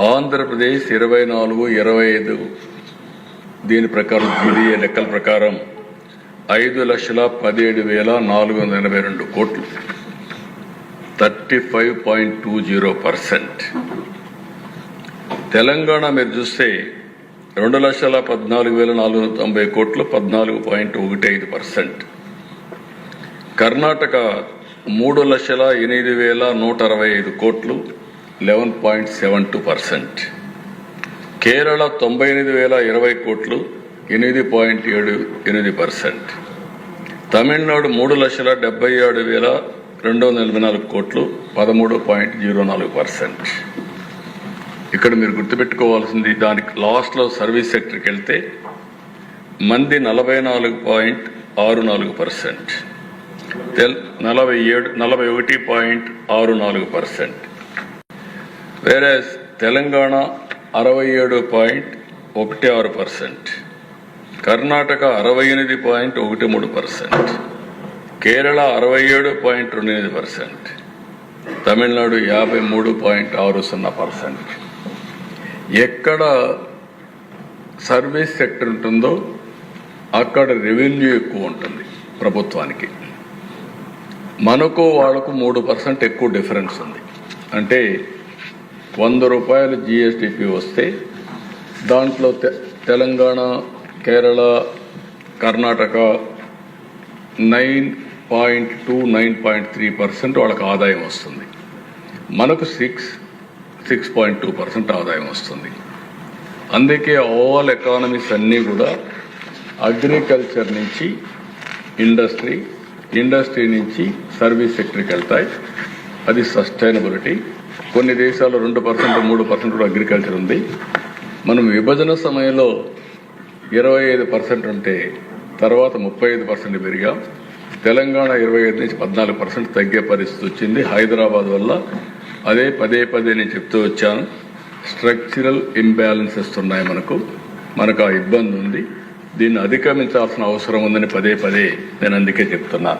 ఆంధ్రప్రదేశ్ ఇరవై నాలుగు ఇరవై ఐదు. దీని ప్రకారం జీడీఏ లెక్కల ప్రకారం? ఐదు లక్షల పదిహేడు వేల నాలుగు వందల ఎనభై రెండు కోట్లు. Thirty five point two zero percent. Telangana మీరు చూస్తే రెండు లక్షల పద్నాలుగు వేల నాలుగు వందల తొంభై కోట్లు పద్నాలుగు పాయింట్ ఒకటి ఐదు పర్సెంట్. కర్ణాటక మూడు లక్షల ఎనిమిది వేల నూట అరవై ఐదు కోట్లు. Eleven point seven two percent. Kerala తొంభై ఎనిమిది వేల ఇరవై కోట్లు ఎనిమిది పాయింట్ ఏడు ఎనిమిది పర్సెంట్. తమిళనాడు మూడు లక్షల డెబ్బై ఏడు వేల రెండు వందల ఎనభై నాలుగు కోట్లు పదమూడు పాయింట్ జీరో నాలుగు పర్సెంట్. ఇక్కడ మీరు గుర్తుపెట్టుకోవాల్సింది దానికి లాస్ట్లో సర్వీస్ సెక్టర్కి వెళ్తే మంది నలభై నాలుగు పాయింట్ ఆరు నాలుగు పర్సెంట్. తెల్ నలభై ఏడు నలభై ఒకటి పాయింట్ ఆరు నాలుగు పర్సెంట్. వేరే తెలంగాణ అరవై ఏడు పాయింట్ ఒకటి ఆరు పర్సెంట్ కర్ణాటక అరవై ఎనిమిది పాయింట్ ఒకటి మూడు పర్సెంట్ కేరళ అరవై ఏడు పాయింట్ రెండు ఎనిమిది పర్సెంట్ తమిళనాడు యాభై మూడు పాయింట్ ఆరు సున్నా పర్సెంట్ ఎక్కడ సర్వీస్ సెక్టర్ ఉంటుందో అక్కడ రెవెన్యూ ఎక్కువ ఉంటుంది ప్రభుత్వానికి. మనకు వాళ్ళకు మూడు పర్సెంట్ ఎక్కువ డిఫరెన్స్ ఉంది. అంటే వంద రూపాయలు జిఎస్టిపి వస్తే దాంట్లో తె- Telangana Kerala Karnataka nine point two nine point three percent వాళ్ళకి ఆదాయం వస్తుంది. మనకు six six point two percent ఆదాయం వస్తుంది. అందుకే ఓవరాల్ ఎకానమీస్ అన్నీ కూడా అగ్రికల్చర్ నుంచి ఇండస్ట్రీ ఇండస్ట్రీ నుంచి సర్వీస్ సెక్టర్కి వెళ్తాయి. అది సస్టైనబిలిటీ కొన్ని దేశాల్లో రెండు పర్సెంట్ మూడు పర్సెంట్ కూడా అగ్రికల్చర్ ఉంది. మనం విభజన సమయంలో ఇరవై ఐదు పర్సెంట్ ఉంటే తర్వాత ముప్పై ఐదు పర్సెంట్ పెరిగాం. తెలంగాణ ఇరవై ఐదు నుంచి పద్నాలుగు పర్సెంట్ తగ్గే పరిస్థితి వచ్చింది. హైదరాబాద్ వల్ల అదే పదే పదే నేను చెప్తూ వచ్చాను. స్ట్రక్చరల్ ఇంబ్యాలెన్సెస్ ఉన్నాయి మనకు. మనకు ఆ ఇబ్బంది ఉంది. దీన్ని అధిగమించాల్సిన అవసరం ఉందని పదే పదే నేను అందుకే చెప్తున్నాను